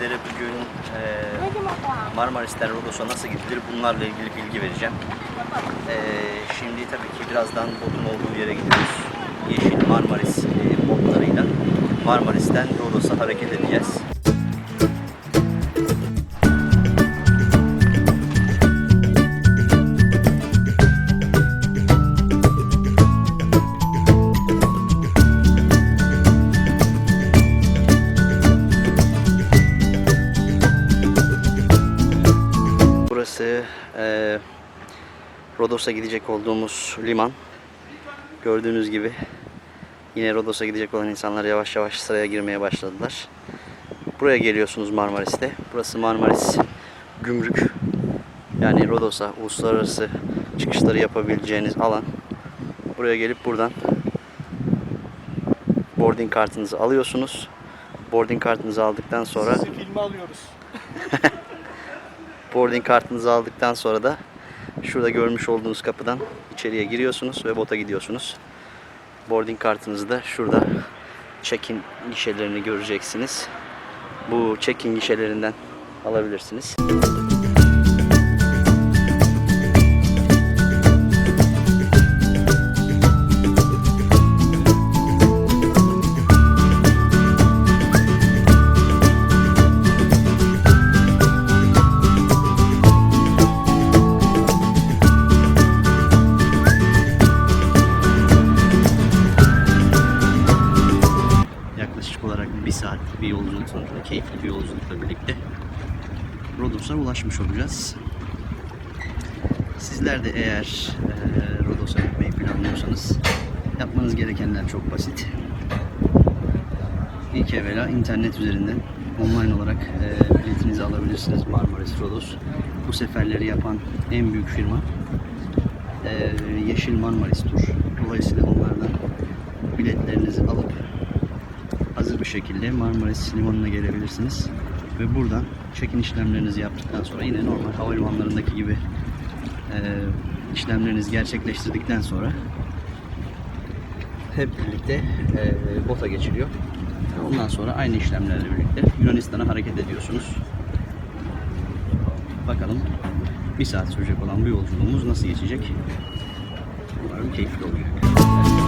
sizlere bugün e, Marmarisler Rodos'a nasıl gidilir bunlarla ilgili bilgi vereceğim. E, şimdi tabii ki birazdan Bodrum olduğu yere gidiyoruz. Yeşil Marmaris e, botlarıyla Marmaris'ten Rodos'a hareket edeceğiz. Burası e, Rodos'a gidecek olduğumuz liman. Gördüğünüz gibi yine Rodos'a gidecek olan insanlar yavaş yavaş sıraya girmeye başladılar. Buraya geliyorsunuz Marmaris'te. Burası Marmaris Gümrük. Yani Rodos'a uluslararası çıkışları yapabileceğiniz alan. Buraya gelip buradan boarding kartınızı alıyorsunuz. Boarding kartınızı aldıktan sonra Sizi filme alıyoruz. Boarding kartınızı aldıktan sonra da şurada görmüş olduğunuz kapıdan içeriye giriyorsunuz ve bota gidiyorsunuz. Boarding kartınızı da şurada check-in gişelerini göreceksiniz. Bu check-in gişelerinden alabilirsiniz. Yaklaşık bir yolculuk sonucunda keyifli bir yolculukla birlikte Rodos'a ulaşmış olacağız. Sizler de eğer e, Rodos'a gitmeyi planlıyorsanız yapmanız gerekenler çok basit. İlk evvela internet üzerinden online olarak e, biletinizi alabilirsiniz Marmaris Rodos. Bu seferleri yapan en büyük firma e, Yeşil Marmaris Tur. Dolayısıyla onlardan biletlerinizi alıp hazır bir şekilde Marmaris Limanı'na gelebilirsiniz. Ve buradan check-in işlemlerinizi yaptıktan sonra yine normal havalimanlarındaki gibi e, işlemlerinizi gerçekleştirdikten sonra hep birlikte e, bota geçiliyor. Ondan sonra aynı işlemlerle birlikte Yunanistan'a hareket ediyorsunuz. Bakalım bir saat sürecek olan bu yolculuğumuz nasıl geçecek? Umarım keyifli olacak.